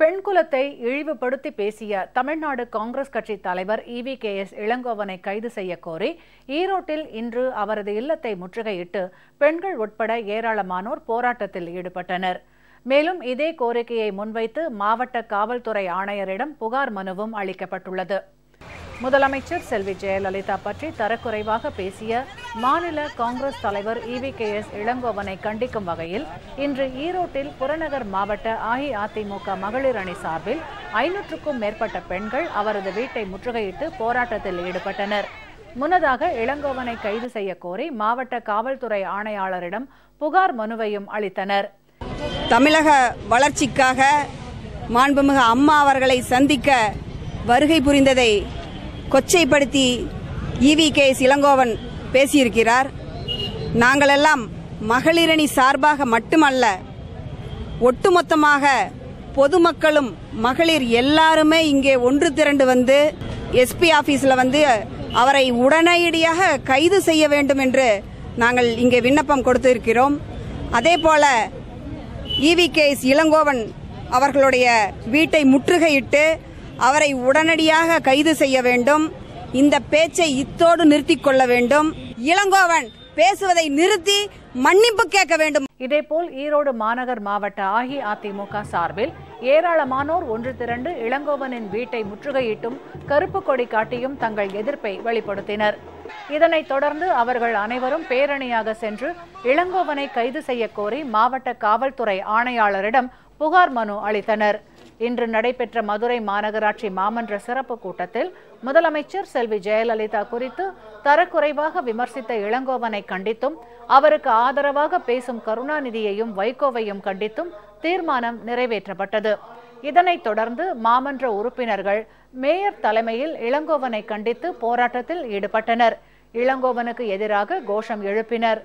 பெண் குலத்தை இழிவுபடுத்தி பேசிய தமிழ்நாடு காங்கிரஸ் கட்சி தலைவர் இவி கே எஸ் இளங்கோவனை கைது செய்ய கோரி ஈரோட்டில் இன்று அவரது இல்லத்தை முற்றுகையிட்டு பெண்கள் உட்பட ஏராளமானோர் போராட்டத்தில் ஈடுபட்டனர். மேலும் இதே கோரிக்கையை முன்வைத்து மாவட்ட காவல்துறை ஆணையரிடம் புகார் மனுவும் அளிக்கப்பட்டுள்ளது. முதலமைச்சர் செல்வி ஜெயலலிதா பற்றி தரக்குறைவாக பேசிய மாநில காங்கிரஸ் தலைவர் இவி கே எஸ் இளங்கோவனை கண்டிக்கும் வகையில் இன்று ஈரோட்டில் புறநகர் மாவட்ட அஇஅதிமுக மகளிர் அணி சார்பில் ஐநூற்றுக்கும் மேற்பட்ட பெண்கள் அவரது வீட்டை முற்றுகையிட்டு போராட்டத்தில் ஈடுபட்டனர். முன்னதாக இளங்கோவனை கைது செய்ய கோரி மாவட்ட காவல்துறை ஆணையாளரிடம் புகார் மனுவையும் அளித்தனர். தமிழக வளர்ச்சிக்காக மாண்புமிகு அம்மா அவர்களை சந்திக்க வருகை புரிந்ததை கொச்சைப்படுத்தி இவி கே இளங்கோவன் பேசியிருக்கிறார். நாங்களெல்லாம் மகளிரணி சார்பாக மட்டுமல்ல ஒட்டுமொத்தமாக பொதுமக்களும் மகளிர் எல்லாருமே இங்கே ஒன்று திரண்டு வந்து எஸ்பி ஆபீஸ்ல வந்து அவரை உடனடியாக கைது செய்ய வேண்டும் என்று நாங்கள் இங்கே விண்ணப்பம் கொடுத்திருக்கிறோம். அதே போல இவி கே இளங்கோவன் அவர்களுடைய வீட்டை முற்றுகையிட்டு அவரை உடனடியாக கைது செய்ய வேண்டும். இந்த பேச்சை இத்தோடு நிறுத்திக் கொள்ள வேண்டும். இளங்கோவன் பேசுவதை நிறுத்தி மன்னிப்பு கேட்க வேண்டும். இதேபோல் ஈரோடு மாநகர் மாவட்ட அஇஅதிமுக சார்பில் ஏராளமானோர் ஒன்று திரண்டு இளங்கோவனின் வீட்டை முற்றுகையிட்டும் கருப்பு கொடி காட்டியும் தங்கள் எதிர்ப்பை வெளிப்படுத்தினர். இதனைத் தொடர்ந்து அவர்கள் அனைவரும் பேரணியாக சென்று இளங்கோவனை கைது செய்ய கோரி மாவட்ட காவல்துறை ஆணையாளரிடம் புகார் மனு அளித்தனர். இன்று நடைபெற்ற மதுரை மாநகராட்சி மாமன்ற சிறப்பு கூட்டத்தில் முதலமைச்சர் செல்வி ஜெயலலிதா குறித்து தரக்குறைவாக விமர்சித்த இளங்கோவனை கண்டித்தும் அவருக்கு ஆதரவாக பேசும் கருணாநிதியையும் வைகோவையும் கண்டித்தும் தீர்மானம் நிறைவேற்றப்பட்டது. இதனைத் தொடர்ந்து மாமன்ற உறுப்பினர்கள் மேயர் தலைமையில் இளங்கோவனை கண்டித்து போராட்டத்தில் ஈடுபட்டனர். இளங்கோவனுக்கு எதிராக கோஷம் எழுப்பினர்.